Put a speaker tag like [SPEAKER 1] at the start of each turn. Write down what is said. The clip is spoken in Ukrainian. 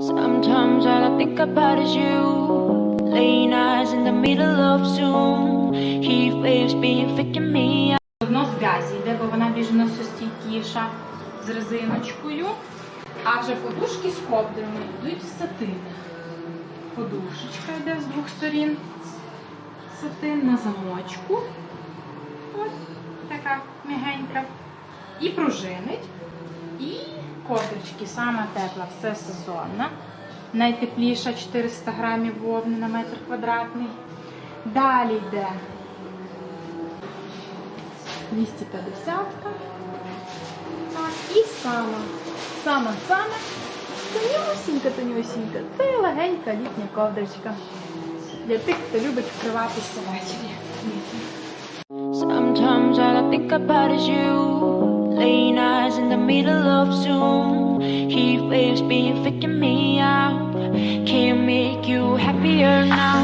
[SPEAKER 1] Sometimes all I think about is you. Late nights in the middle of Zoom. Heat waves being faking me.
[SPEAKER 2] Воно в газі йде, бо вона більш носостійкіша з резиночкою. А вже подушки з ковдрами йдуть в сатин. Подушечка йде з двох сторін. Сатин на замочку. От така мягенька. І пружинить. І ковдрички, сама тепла, все сезонна. Найтепліша 400 грамів вовни на метр квадратний. Далі йде 250. Так, і сама. Сама сама. Тонюсінька, тонюсінька. Це легенька літня ковдричка. Для тих, хто любить вкриватися ввечері.
[SPEAKER 1] Sometimes all I think about is you. me to love soon. He waves me, faking me out. Can't make you happier now.